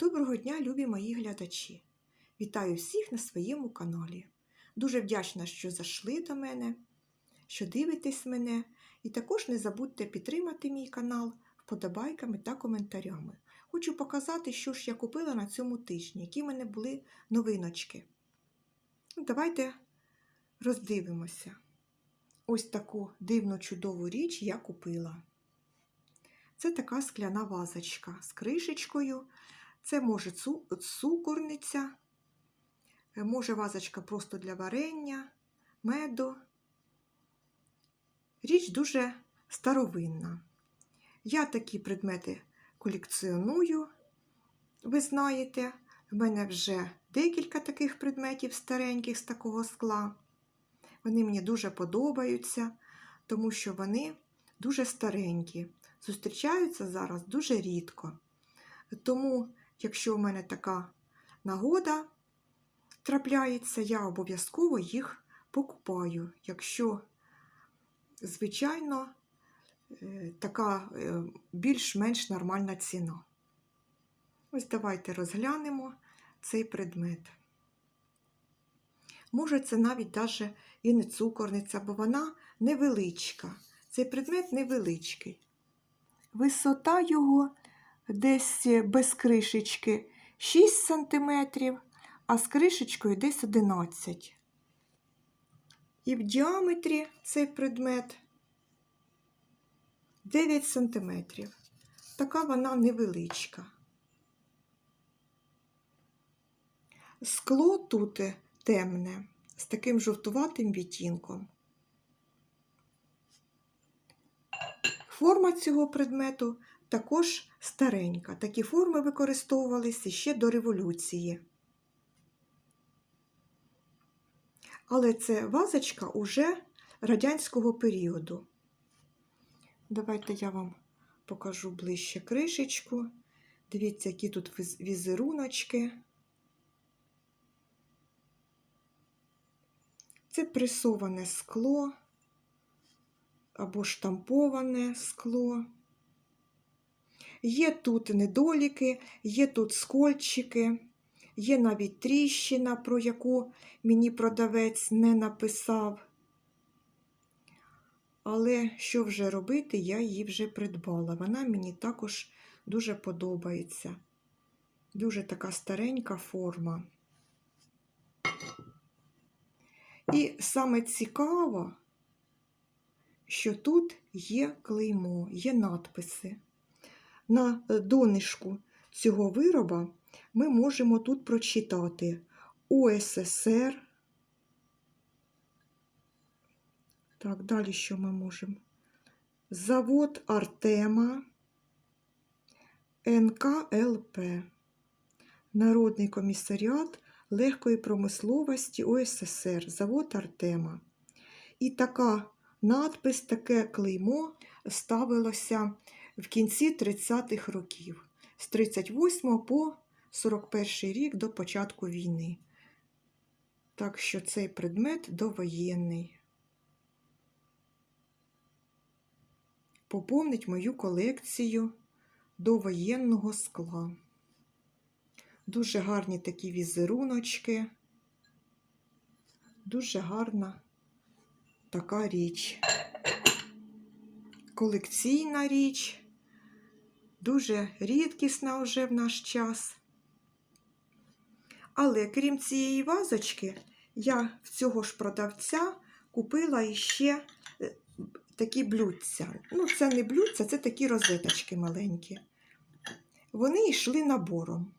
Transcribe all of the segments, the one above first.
Доброго дня, любі мої глядачі! Вітаю всіх на своєму каналі. Дуже вдячна, що зайшли до мене, що дивитесь мене. І також не забудьте підтримати мій канал вподобайками та коментарями. Хочу показати, що ж я купила на цьому тижні, які в мене були новиночки. Ну, Давайте роздивимося. Ось таку дивну чудову річ я купила. Це така скляна вазочка з кришечкою. Це може цукорниця, е, може вазочка просто для варення, меду. Річ дуже старовинна. Я такі предмети колекціоную, ви знаєте, в мене вже декілька таких предметів стареньких з такого скла. Вони мені дуже подобаються, тому що вони дуже старенькі. Зустрічаються зараз дуже рідко. Тому, якщо в мене така нагода трапляється, я обов'язково їх покупаю, якщо, звичайно, е, така е, більш-менш нормальна ціна. Ось давайте розглянемо цей предмет. Може, це навіть даже і не цукорниця, бо вона невеличка. Цей предмет невеличкий. Висота його десь без кришечки 6 см, а з кришечкою десь 11 І в діаметрі цей предмет 9 см. Така вона невеличка. Скло тут темне, з таким жовтуватим відтінком. Форма цього предмету також старенька. Такі форми використовувалися ще до революції. Але це вазочка уже радянського періоду. Давайте я вам покажу ближче кришечку. Дивіться, які тут візеруночки. Це пресоване скло або штамповане скло. Є тут недоліки, є тут скольчики, є навіть тріщина, про яку мені продавець не написав. Але що вже робити, я її вже придбала. Вона мені також дуже подобається. Дуже така старенька форма. І саме цікаво, що тут є клеймо, є надписи. На донишку цього вироба ми можемо тут прочитати УССР. Так, далі що ми можемо? Завод Артема, НКЛП, Народний комісаріат легкої промисловості УССР, завод Артема. І така надпис, таке клеймо ставилося в кінці 30-х років, з 38 по 41 рік до початку війни. Так що цей предмет довоєнний. Поповнить мою колекцію довоєнного скла. Дуже гарні такі візеруночки. Дуже гарна така річ. Колекційна річ, дуже рідкісна вже в наш час. Але крім цієї вазочки, я в цього ж продавця купила іще е, такі блюдця. Ну, це не блюдця, це такі розеточки маленькі. Вони йшли набором.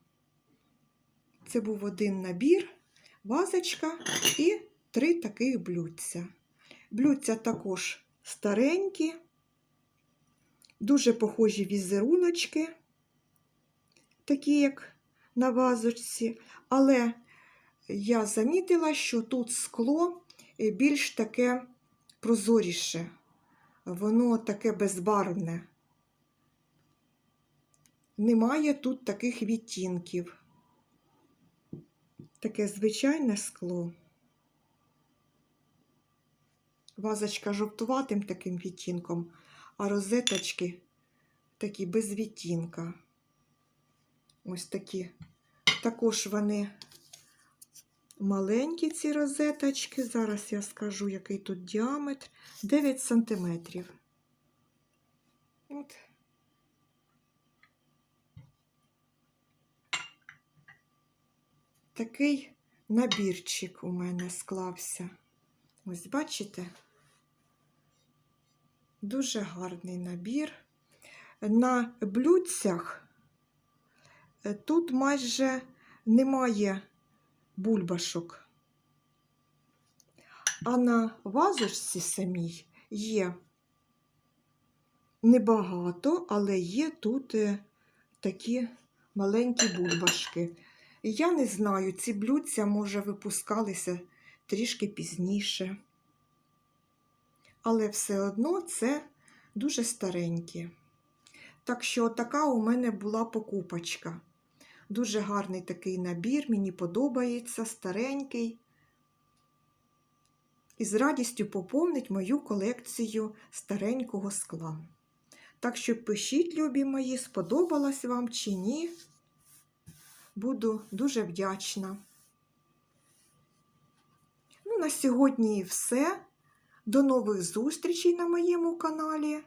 Це був один набір, вазочка і три таких блюдця. Блюдця також старенькі, дуже похожі візеруночки, такі, як на вазочці, але я замітила, що тут скло е, більш таке прозоріше, воно таке безбарвне. Немає тут таких відтінків. Таке звичайне скло. Вазочка жовтуватим таким відтінком, а розеточки такі без відтінка. Ось такі. Також вони маленькі, ці розеточки. Зараз я скажу, який тут діаметр. 9 сантиметрів. От. Такий набірчик у мене склався. Ось бачите? Дуже гарний набір. На блюдцях е, тут майже немає бульбашок. А на вазочці самій є небагато, але є тут е, такі маленькі бульбашки. Я не знаю, ці блюдця, може, випускалися трішки пізніше. Але все одно це дуже старенькі. Так що така у мене була покупочка. Дуже гарний такий набір, мені подобається, старенький. І з радістю поповнить мою колекцію старенького скла. Так що пишіть, любі мої, сподобалось вам чи ні. Буду дуже вдячна. Ну, на сьогодні все. До нових зустрічей на моєму каналі.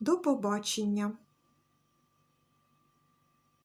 До побачення!